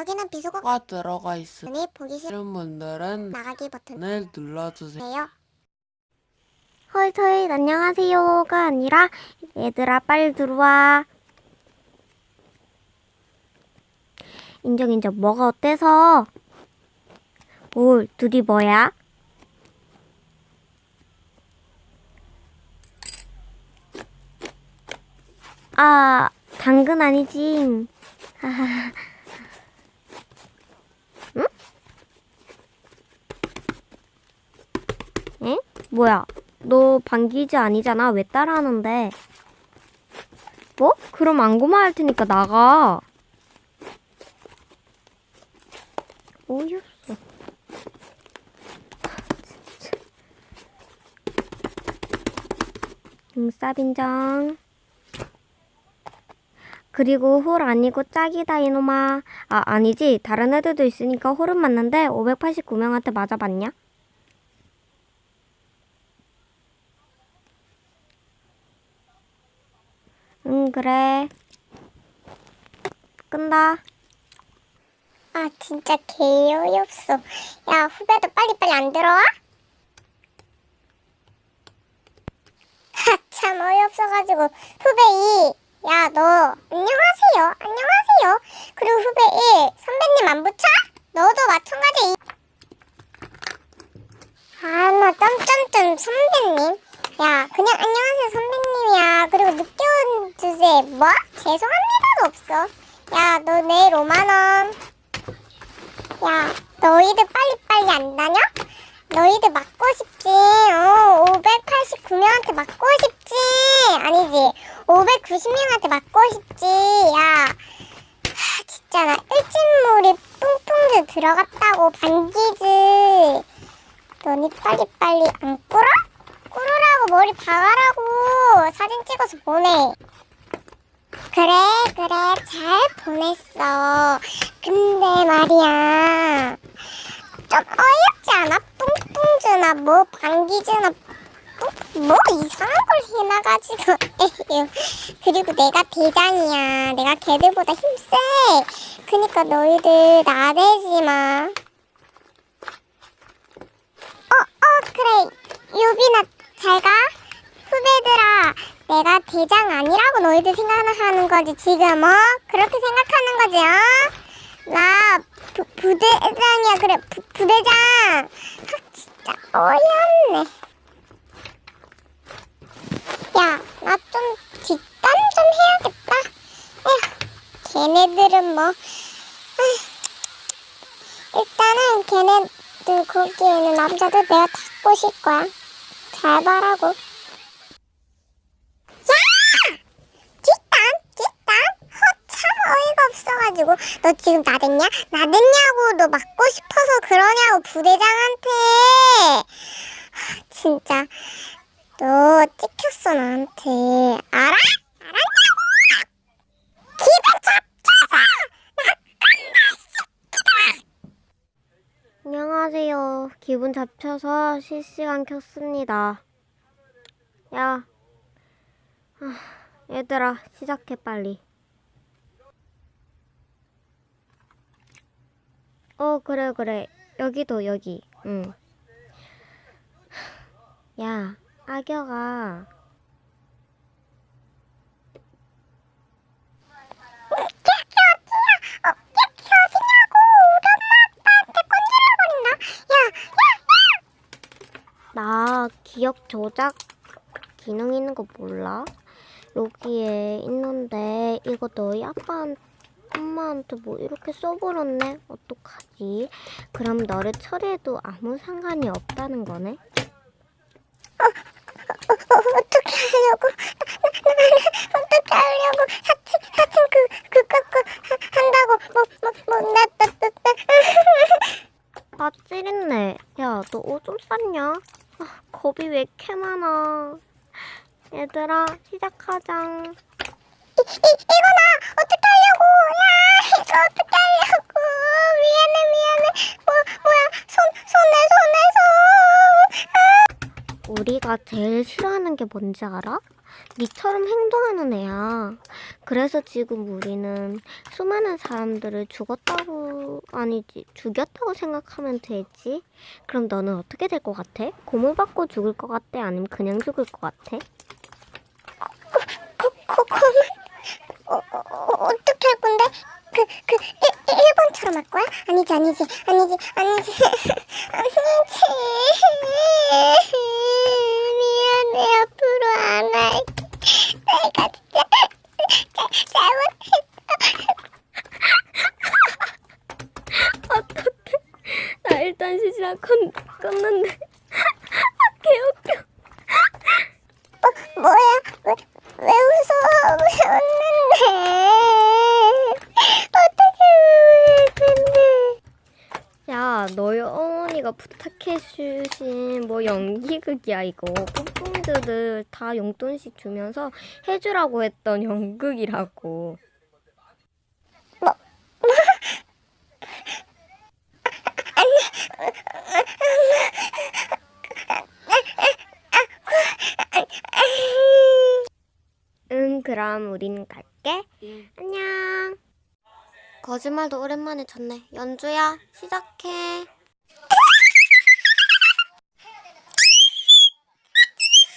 여기는 비속어가 가 들어가 있으니 보기 싫은 분들은 나가기 버튼을 을 눌러주세요. 해요. 헐토이 안녕하세요가 아니라 얘들아 빨리 들어와 인정 인정 뭐가 어때서 뭘 둘이 뭐야 아 당근 아니지 하하 응? 응? 뭐야 너 방귀지 아니잖아. 왜 따라하는데? 뭐? 그럼 안 고마할 테니까 나가. 어이없어. 진짜. 응, 쌉인정. 그리고 홀 아니고 짝이다 이놈아. 아 아니지. 다른 애들도 있으니까 홀은 맞는데 589명한테 맞아봤냐? 응, 그래. 끈다. 아 진짜 개 어이 없어. 야 후배도 빨리빨리 안 들어와? 하 참 어이없어가지고 후배 2. 야 너 안녕하세요 안녕하세요. 그리고 후배 1. 선배님 안 붙여? 너도 마찬가지. 아나 점점점 선배님. 야 그냥 안녕하세요 선배님이야. 그리고 늦게 온 주제 뭐? 죄송합니다도 없어. 야 너 내일 5만 원. 야, 너희들 빨리빨리 안 다녀? 너희들 맞고 싶지? 어, 589명한테 맞고 싶지? 아니지, 590명한테 맞고 싶지? 야, 하, 진짜 나 일진물이 뿡뿡 들어갔다고 반기지. 너희 빨리빨리 안 꿇어? 꿇으라고 머리 박아라고 사진 찍어서 보내. 그래 그래 잘 보냈어 근데 말이야 좀 어이없지 않아? 뿡뿡즈나 뭐 방귀즈나 뿡- 뭐 이상한 걸 해놔가지고. 그리고 내가 대장이야 내가 걔들보다 힘세 그니까 너희들 나대지 마 어, 어, 그래. 유빈아, 잘 가. 내가 대장 아니라고 너희들 생각하는 거지, 지금, 어? 그렇게 생각하는 거지, 어? 나 부, 부대장이야, 그래, 부, 부대장. 아, 진짜 어이없네. 야, 나 좀 뒷담 좀 해야겠다. 에휴, 걔네들은 뭐, 에휴, 일단은 걔네들 거기에 있는 남자들 내가 다 꼬실 거야. 잘 봐라고. 야! 뒷담! 뒷담! 허참 어이가 없어가지고 너 지금 나댔냐? 나댔냐고 너 맞고 싶어서 그러냐고 부대장한테 하, 진짜 너 찍혔어 나한테 알아? 알았냐고! 기분 잡혀서 안녕하세요. 기분 잡쳐서 실시간 켰습니다. 야. 아, 얘들아, 시작해, 빨리. 어, 그래, 그래. 여기도, 여기. 응. 야, 악여가. 나 기억 조작 기능 있는 거 몰라? 여기에 있는데 이거 너희 아빠 엄마한테 뭐 이렇게 써버렸네? 어떡하지? 그럼 너를 처리해도 아무 상관이 없다는 거네? 어떻게 하려고? 어떻게 하려고? 사칭 사칭 그 그거그 한다고 뭐 뭐뭐나나 나 아 찌릿네 야 너 오줌 쌌냐? 아 겁이 왜 이렇게 많아 얘들아 시작하자 이, 이, 이거 나 어떻게 이거 어떻게 하려고? 미안해, 미안해. 뭐, 뭐야, 손, 손에, 손에, 손. 우리가 제일 싫어하는 게 뭔지 알아? 니처럼 행동하는 애야. 그래서 지금 우리는 수많은 사람들을 죽었다고 아니지 죽였다고 생각하면 되지. 그럼 너는 어떻게 될 것 같아? 고물 받고 죽을 것 같아? 아니면 그냥 죽을 것 같아? 고, 고, 어, 어, 어떻게 할 건데? 그, 그, 일, 일본처럼 할 거야? 아니지, 아니지, 아니지, 아니지, 아니지. 미안해, 앞으로 안 할게. 내가 진짜 자- 잘못했어. 어떡해. 나 일단 시작 건, 끊는데. 개웃겨. 뭐, 뭐야? 왜, 왜 웃어? 왜 웃는데? 어떻게 웃는데? 야, 너희 어머니가 부탁해주신 뭐 연기극이야, 이거. 뿜뿜이들 다 용돈씩 주면서 해주라고 했던 연극이라고. 응, 그럼 우린 갈게. 안녕. 거짓말도 오랜만에 쳤네. 연주야, 시작해.